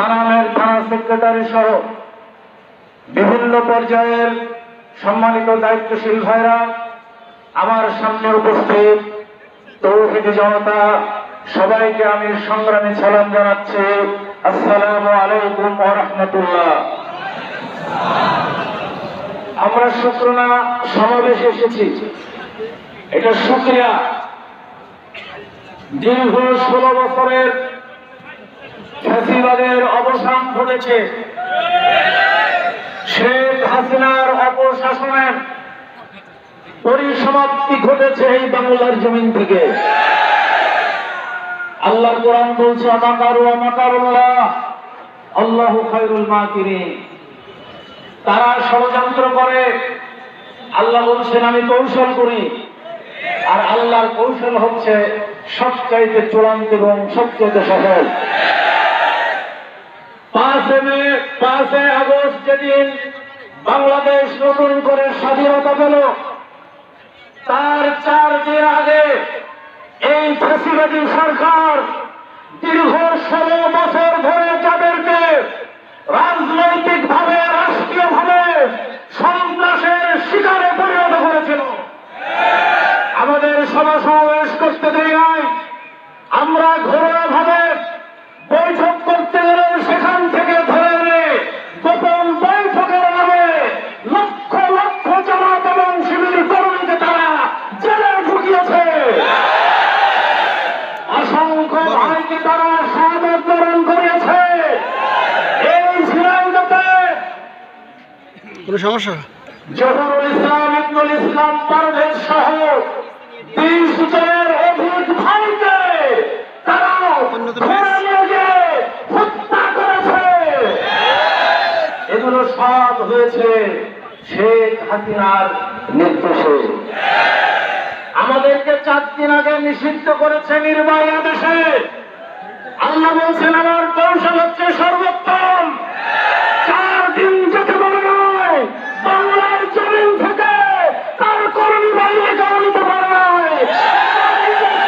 থানামের থানা সেক্রেটারি সহ বিভিন্ন পর্যায়ের সম্মানিত দায়িত্বশীল ভাইরা আমার সামনে উপস্থিত তৌহিদি জনতা, সবাইকে আমি সংগ্রামী সালাম জানাচ্ছি। আসসালামু আলাইকুম রাহমাতুল্লাহ। আমরা শুক্রনা সমাবেশে এসেছি। এটা শুক্রিয়া। দীর্ঘ ষোলো বছরের ফ্যাসিবাদের অবসান ঘটেছে। শেখ হাসিনার অপশাসনের পরিসমাপ্তি ঘটেছে এই বাংলার জমিন থেকে। আল্লাহ কোরআন বলছে, আমাকারু আমাকারুল্লাহ, আল্লাহু খায়রুল মাকিরিন। তারা ষড়যন্ত্র করে। আল্লাহ বলছেন, আমি কৌশল করি। আর আল্লাহর কৌশল হচ্ছে সবচাইতে চূড়ান্ত এবং সবচাইতে সফল পাঁচে মে পাঁচে আগস্ট যেদিন বাংলাদেশ নতুন করে স্বাধীনতা পেল, তার চার দিন আগে এই ফ্যাসিবাদী সরকার দীর্ঘ ষোলো বছর ধরে যাদেরকে রাজনৈতিক ভাবে রাষ্ট্রীয় ভাবে সন্ত্রাসের শিকারে পরিণত করেছিল। আমাদের সভা সমাবেশ করতে দেরি নাই কোনো সমস্যা? জহুরুল ইসলাম ইবনুল ইসলাম পারভেজ সহ বিশ জনের অধিক ভাইকে তারা ধরে নিয়ে গিয়ে হত্যা করেছে। এগুলো সব হয়েছে শেখ হাসিনার নির্দেশে। আমাদেরকে চার দিন আগে নিষিদ্ধ করেছে নির্বাহী আদেশে। আল্লাহ বলছেন আমার কৌশল হচ্ছে সর্বোত্তম।